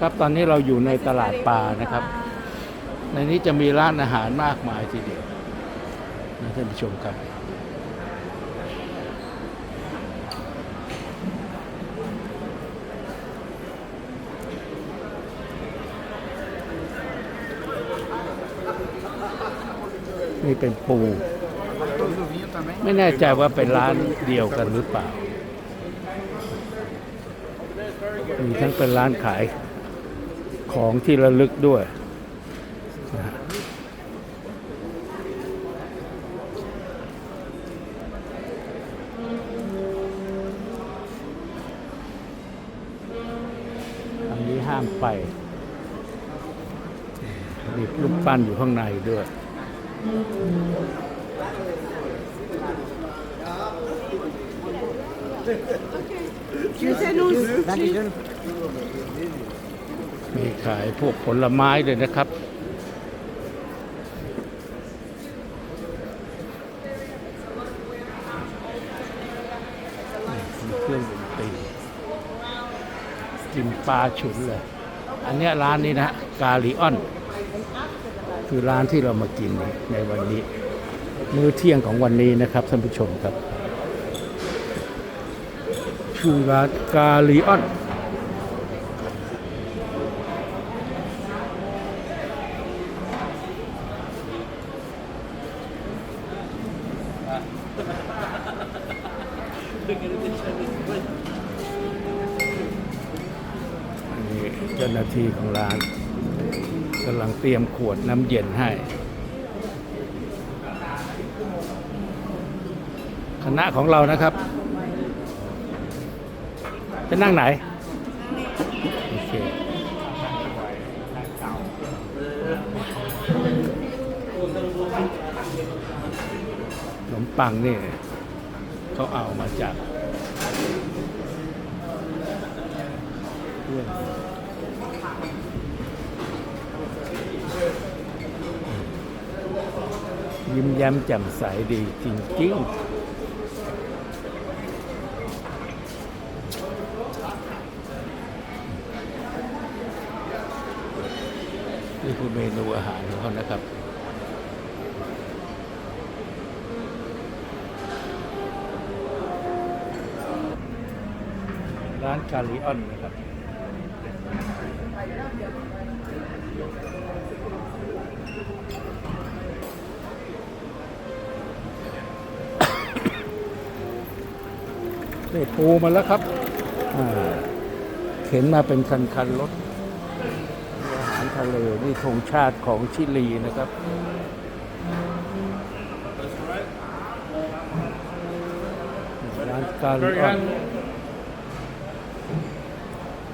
ครับตอนนี้เราอยู่ในตลาดปลานะครับ ในนี้จะมีร้านอาหารมากมายทีเดียวนะท่านผู้ชมครับนี่เป็นปู ไม่แน่ใจว่าเป็นร้านเดียวกันหรือเปล่า มีทั้งเป็นร้านขายของที่ระลึกด้วย อันนี้ห้ามไป มีรูปปั้นอยู่ข้างในด้วย มีขายพวกผลไม้เลยนะครับ เครื่องดนตรีกินปลาฉุนเลย อันนี้ร้านนี้นะฮะกาลิออน คือร้านที่เรามากินในวันนี้ มื้อเที่ยงของวันนี้นะครับท่านผู้ชมครับ ชื่อร้านกาลิออนอันนี้เจ้าหน้าที่ของร้านกำลังเตรียมขวดน้ำเย็นให้ คณะของเรานะครับ จะนั่งไหน โอเคขนมปังนี่เขาเอามาจากเพื่อนยิ้มแย้มแจ่มใสดีจริงๆ นี่คือเมนูอาหารของเขานะครับ ร้านกาลิออนนะครับได้ปูมาแล้วครับ เข็นมาเป็นคันๆรถ ทะเลนี่ธงชาติของชิลีนะครับร้านกาลิออน